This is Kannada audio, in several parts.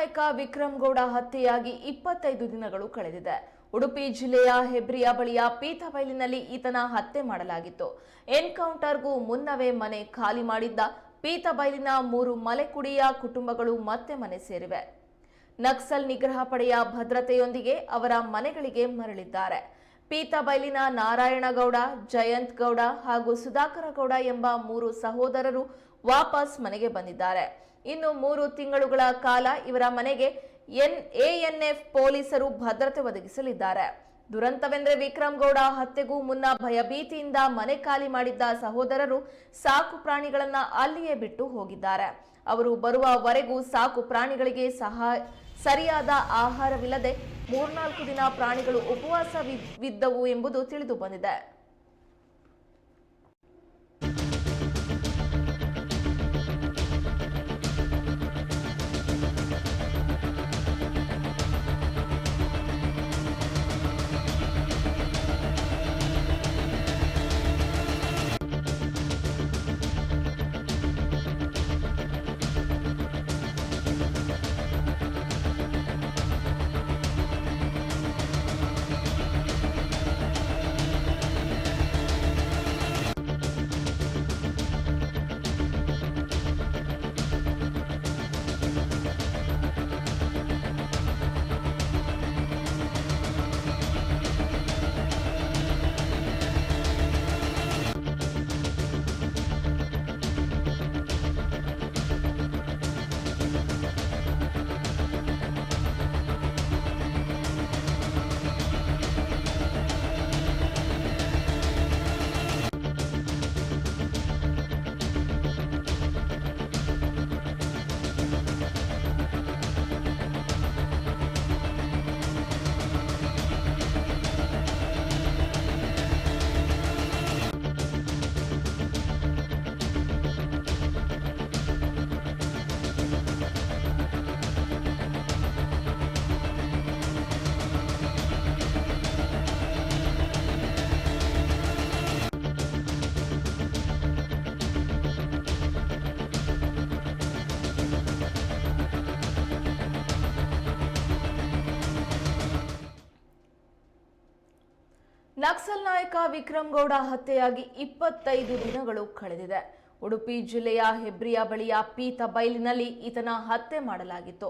ನಾಯಕ ವಿಕ್ರಮ್ ಗೌಡ ಹತ್ಯೆಯಾಗಿ ಇಪ್ಪತ್ತೈದು ದಿನಗಳು ಕಳೆದಿದೆ. ಉಡುಪಿ ಜಿಲ್ಲೆಯ ಹೆಬ್ರಿಯ ಬಳಿಯ ಪೀತಬೈಲಿನಲ್ಲಿ ಈತನ ಹತ್ಯೆ ಮಾಡಲಾಗಿತ್ತು. ಎನ್ಕೌಂಟರ್ಗೂ ಮುನ್ನವೇ ಮನೆ ಖಾಲಿ ಮಾಡಿದ್ದ ಪೀತಬೈಲಿನ ಮೂರು ಮಲೆಕುಡಿಯ ಕುಟುಂಬಗಳು ಮತ್ತೆ ಮನೆ ಸೇರಿವೆ. ನಕ್ಸಲ್ ನಿಗ್ರಹ ಪಡೆಯ ಭದ್ರತೆಯೊಂದಿಗೆ ಅವರ ಮನೆಗಳಿಗೆ ಮರಳಿದ್ದಾರೆ. ಪೀತಬೈಲಿನ ನಾರಾಯಣಗೌಡ, ಜಯಂತ್ ಗೌಡ ಹಾಗೂ ಸುಧಾಕರ ಗೌಡ ಎಂಬ ಮೂರು ಸಹೋದರರು ವಾಪಸ್ ಮನೆಗೆ ಬಂದಿದ್ದಾರೆ. ಇನ್ನು ಮೂರು ತಿಂಗಳುಗಳ ಕಾಲ ಇವರ ಮನೆಗೆ ಎನ್ ಎಎನ್ಎಫ್ ಪೊಲೀಸರು ಭದ್ರತೆ ಒದಗಿಸಲಿದ್ದಾರೆ. ದುರಂತವೆಂದರೆ ವಿಕ್ರಮ್ ಗೌಡ ಹತ್ಯೆಗೂ ಮುನ್ನ ಭಯಭೀತಿಯಿಂದ ಮನೆ ಖಾಲಿ ಮಾಡಿದ್ದ ಸಹೋದರರು ಸಾಕು ಪ್ರಾಣಿಗಳನ್ನ ಅಲ್ಲಿಯೇ ಬಿಟ್ಟು ಹೋಗಿದ್ದಾರೆ. ಅವರು ಬರುವವರೆಗೂ ಸಾಕು ಪ್ರಾಣಿಗಳಿಗೆ ಸಹ ಸರಿಯಾದ ಆಹಾರವಿಲ್ಲದೆ ಮೂರ್ನಾಲ್ಕು ದಿನ ಪ್ರಾಣಿಗಳು ಉಪವಾಸವಿದ್ದವು ಎಂಬುದು ತಿಳಿದು ಬಂದಿದೆ. ನಕ್ಸಲ್ ನಾಯಕ ವಿಕ್ರಮ್ ಗೌಡ ಹತ್ಯೆಯಾಗಿ ಇಪ್ಪತ್ತೈದು ದಿನಗಳು ಕಳೆದಿದೆ. ಉಡುಪಿ ಜಿಲ್ಲೆಯ ಹೆಬ್ರಿಯ ಬಳಿಯ ಪೀತ ಬೈಲಿನಲ್ಲಿ ಈತನ ಹತ್ಯೆ ಮಾಡಲಾಗಿತ್ತು.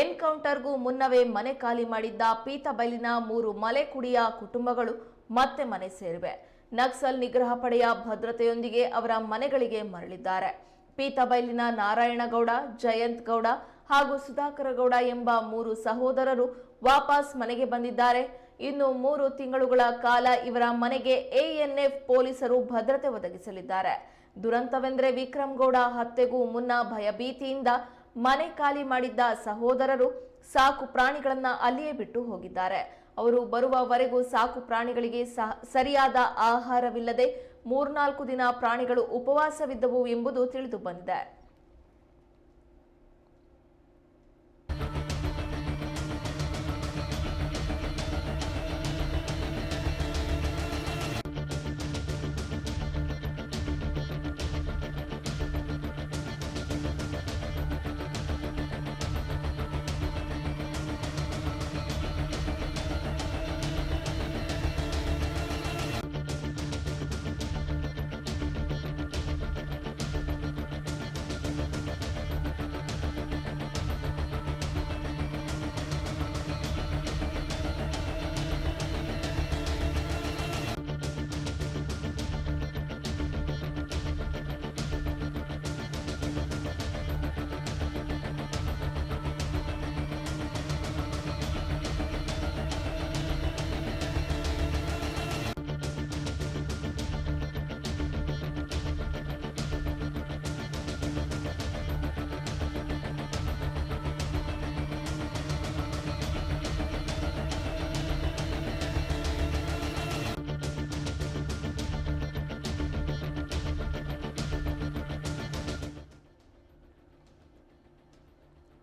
ಎನ್ಕೌಂಟರ್ಗೂ ಮುನ್ನವೇ ಮನೆ ಖಾಲಿ ಮಾಡಿದ್ದ ಪೀತ ಬೈಲಿನ ಮೂರು ಮಲೆಕುಡಿಯ ಕುಟುಂಬಗಳು ಮತ್ತೆ ಮನೆ ಸೇರಿವೆ. ನಕ್ಸಲ್ ನಿಗ್ರಹ ಪಡೆಯ ಭದ್ರತೆಯೊಂದಿಗೆ ಅವರ ಮನೆಗಳಿಗೆ ಮರಳಿದ್ದಾರೆ. ಪೀತಬೈಲಿನ ನಾರಾಯಣಗೌಡ ಜಯಂತ್ ಗೌಡ ಹಾಗೂ ಸುಧಾಕರ ಗೌಡ ಎಂಬ ಮೂರು ಸಹೋದರರು ವಾಪಸ್ ಮನೆಗೆ ಬಂದಿದ್ದಾರೆ. ಇನ್ನು ಮೂರು ತಿಂಗಳುಗಳ ಕಾಲ ಇವರ ಮನೆಗೆ ಎಎನ್ಎಫ್ ಪೊಲೀಸರು ಭದ್ರತೆ ಒದಗಿಸಲಿದ್ದಾರೆ. ದುರಂತವೆಂದರೆ ವಿಕ್ರಮ್ ಗೌಡ ಹತ್ಯೆಗೂ ಮುನ್ನ ಭಯಭೀತಿಯಿಂದ ಮನೆ ಖಾಲಿ ಮಾಡಿದ್ದ ಸಹೋದರರು ಸಾಕು ಪ್ರಾಣಿಗಳನ್ನ ಅಲ್ಲಿಯೇ ಬಿಟ್ಟು ಹೋಗಿದ್ದಾರೆ. ಅವರು ಬರುವವರೆಗೂ ಸಾಕು ಪ್ರಾಣಿಗಳಿಗೆ ಸರಿಯಾದ ಆಹಾರವಿಲ್ಲದೆ ಮೂರ್ನಾಲ್ಕು ದಿನ ಪ್ರಾಣಿಗಳು ಉಪವಾಸವಿದ್ದವು ಎಂಬುದು ತಿಳಿದು ಬಂದಿದೆ.